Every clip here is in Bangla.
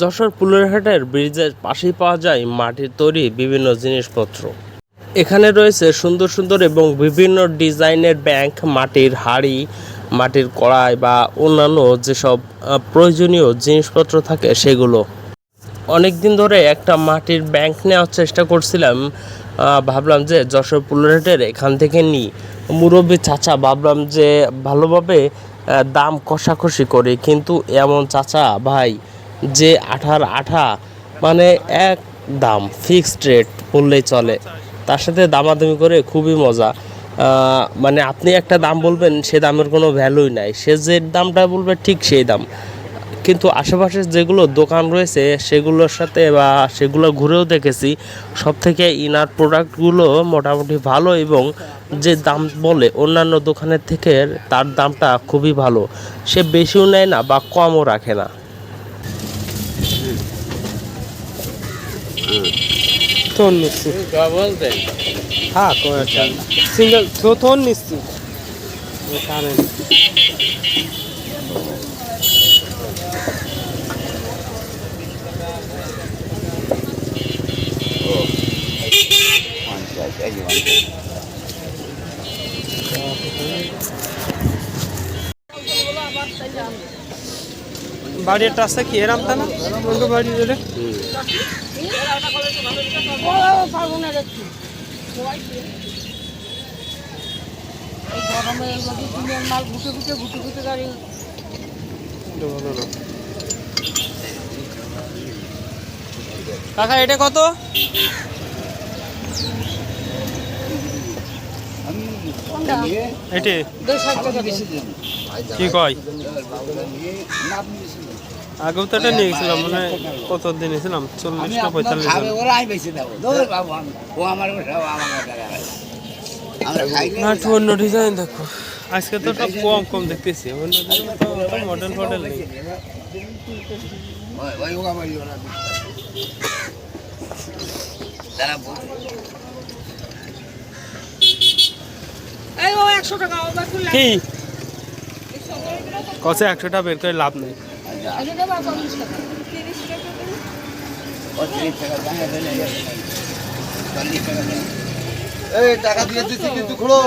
যশোর পুলেরহাটের ব্রিজের পাশেই পাওয়া যায় মাটির তৈরি বিভিন্ন জিনিসপত্র। এখানে রয়েছে সুন্দর সুন্দর এবং বিভিন্ন ডিজাইনের ব্যাংক, মাটির হাড়ি, মাটির কড়াই বা অন্যান্য যেসব প্রয়োজনীয় জিনিসপত্র থাকে সেগুলো। অনেক দিন ধরে একটা মাটির ব্যাংক নেওয়ার চেষ্টা করছিলাম ভাবলাম যে যশোর পুলেরহাটের এখান থেকে নিই মুরব্বী চাচা, ভাবলাম যে ভালোভাবে দাম কষাকষি করে, কিন্তু এমন চাচা ভাই যে আঠার আঠা মানে এক দাম ফিক্সড রেট বললেই চলে। তার সাথে দামাদামি করে খুবই মজা। মানে আপনি একটা দাম বলবেন, সে দামের কোনো ভ্যালুই নাই। সে যে দামটা বলবে ঠিক সেই দাম। কিন্তু আশেপাশে যেগুলো দোকান রয়েছে, সেগুলোর সাথে বা সেগুলো ঘুরেও দেখেছি সব থেকে ইনার প্রোডাক্টগুলো মোটামুটি ভালো এবং যে দাম বলে অন্যান্য দোকানের থেকে, তার দামটা খুবই ভালো। সে বেশিও নেয় না বা কমও রাখে না। తోన్ మిక్సీ డబల్ సింగల్ తో తోన్ మిక్సీ Thank you. বাড়ির টাসা কি? এরাম তা না কোনটা বাড়ি গাড়ি কাকা এটা কত? এটি। কি কয়? আগেও তো এটা নিয়ে গেছিলাম মানে কত দিন নিয়েছিলাম চল্লিশ না পঁয়তাল্লিশ না একটু অন্য ডিজাইন দেখো। আজকে তো সব কম কম দেখতেছি। অন্য ডিজাইন তো মডেল ফডেল নেই। ও কি? কসে একশোটা বের করে লাভ নেই। এটা দেবো টাকা। দিয়ে দিচ্ছি কিন্তু খুলো।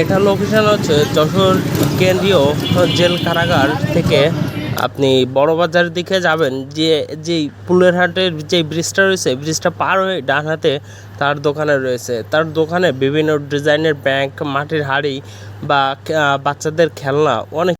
এটা লোকেশন হচ্ছে যশোর কেন্দ্রীয় জেল কারাগার থেকে আপনি বড় বাজারের দিকে যাবেন, যে যেই পুলের হাটের যে ব্রিজটা রয়েছে, ব্রিজটা পার হয়ে ডান হাতে তার দোকানে রয়েছে। তার দোকানে বিভিন্ন ডিজাইনের ব্যাংক, মাটির হাড়ি বা বাচ্চাদের খেলনা, অনেক